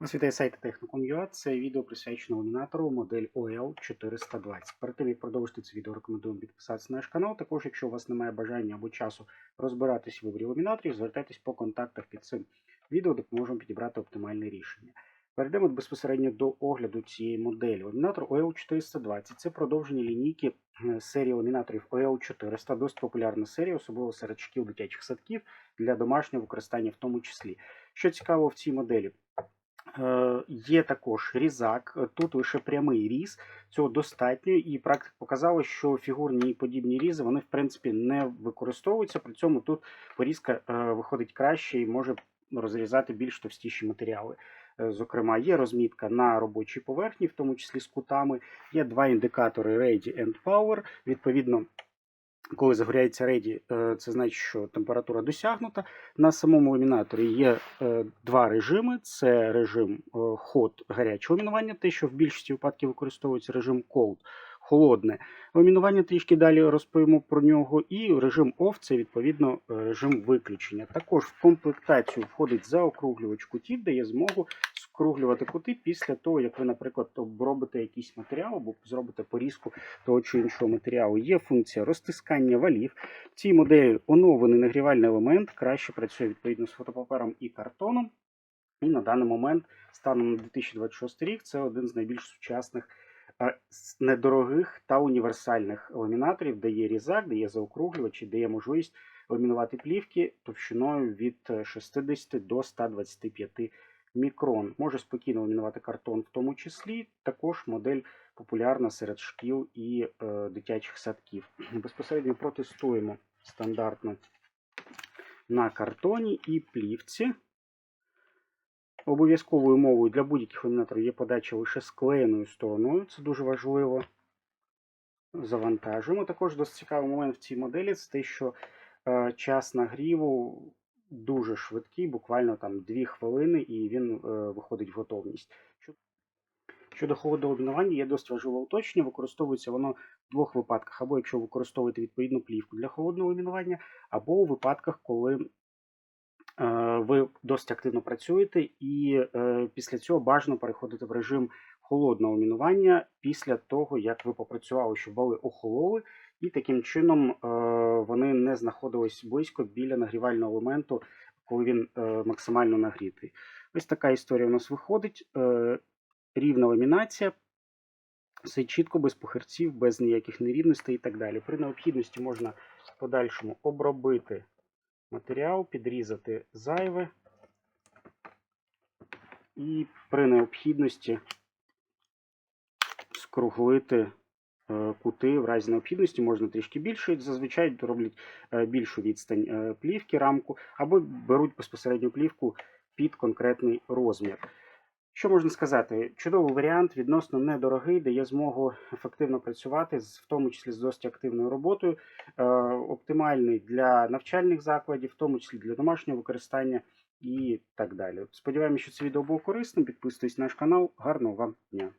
Вас вітає сайт Technicom.ua. Це відео присвячено ламінатору модель OL420. Перед тим, як продовжити це відео, рекомендуємо підписатися на наш канал. Також, якщо у вас немає бажання або часу розбиратись у виборі ламінаторів, звертайтесь по контактах під цим відео, допоможемо підібрати оптимальне рішення. Перейдемо безпосередньо до огляду цієї моделі. Ламінатор OL420 це продовження лінійки е, серії ламінаторів OL400, досить популярна серія, особливо серед шкіл дитячих садків для домашнього використання в тому числі. Що цікаво в цій моделі? Е, Є також різак, тут лише прямий різ, цього достатньо, і практика показала, що фігурні і подібні різи вони в принципі не використовуються. При цьому тут порізка е, виходить краще і може розрізати більш товстіші матеріали. Е, Зокрема, є розмітка на робочій поверхні, в тому числі з кутами. Є два індикатори Ready and Power. Відповідно, коли загоряється Ready, е, це значить, що температура досягнута. На самому ламінаторі є е, два режими: це режим е, Hot гарячого ламінування, те, що в більшості випадків використовується режим Cold холодне ламінування. Трішки далі розповімо про нього. І режим OFF – це відповідно режим виключення. Також в комплектацію входить заокруглювач кутів, дає змогу скруглювати кути після того, як ви, наприклад, обробите якийсь матеріал або зробите порізку того чи іншого матеріалу. Є функція розтискання валів. В цій моделі оновлений нагрівальний елемент, краще працює відповідно з фотопапером і картоном. І на даний момент, станом на 2026 рік, це один з найбільш сучасних, недорогих та універсальних ламінаторів, де є різак, де є заокруглювач, де є можливість ламінувати плівки товщиною від е, 60 до 125 мікрон. Може спокійно ламінувати картон в тому числі. Також модель популярна серед шкіл і е, дитячих садків. Безпосередньо протестуємо стандартно на картоні і плівці. Обов'язковою мовою для будь-яких ламінаторів є подача лише склеєною стороною. Це дуже важливо. Завантажуємо. Також досить цікавий момент в цій моделі це те, що е, час нагріву дуже швидкий, буквально там 2 хвилини, і він е, виходить в готовність. Щодо холодного ламінування, є досить важливе уточнення. Використовується воно в двох випадках: або якщо використовуєте відповідну плівку для холодного мінування, або у випадках, коли ви досить активно працюєте, і е, після цього бажано переходити в режим холодного ламінування після того, як ви попрацювали, щоб вали охололи, і таким чином е, вони не знаходились близько біля нагрівального елементу, коли він е, максимально нагрітий. Ось така історія у нас виходить. Рівна ламінація. Все чітко, без похерців, без ніяких нерівностей і так далі. При необхідності можна в подальшому обробити матеріал, підрізати зайве. І при необхідності скруглити е, кути в разі необхідності можна трішки більше. Зазвичай роблять е, більшу відстань е, плівки, рамку, або беруть безпосередньо плівку під конкретний розмір. Що можна сказати? Чудовий варіант, відносно недорогий, дає змогу ефективно працювати, в тому числі з досить активною роботою. Е, оптимальний для навчальних закладів, в тому числі для домашнього використання і так далі. Сподіваємося, що це відео було корисним. Підписуйтесь на наш канал. Гарного вам дня!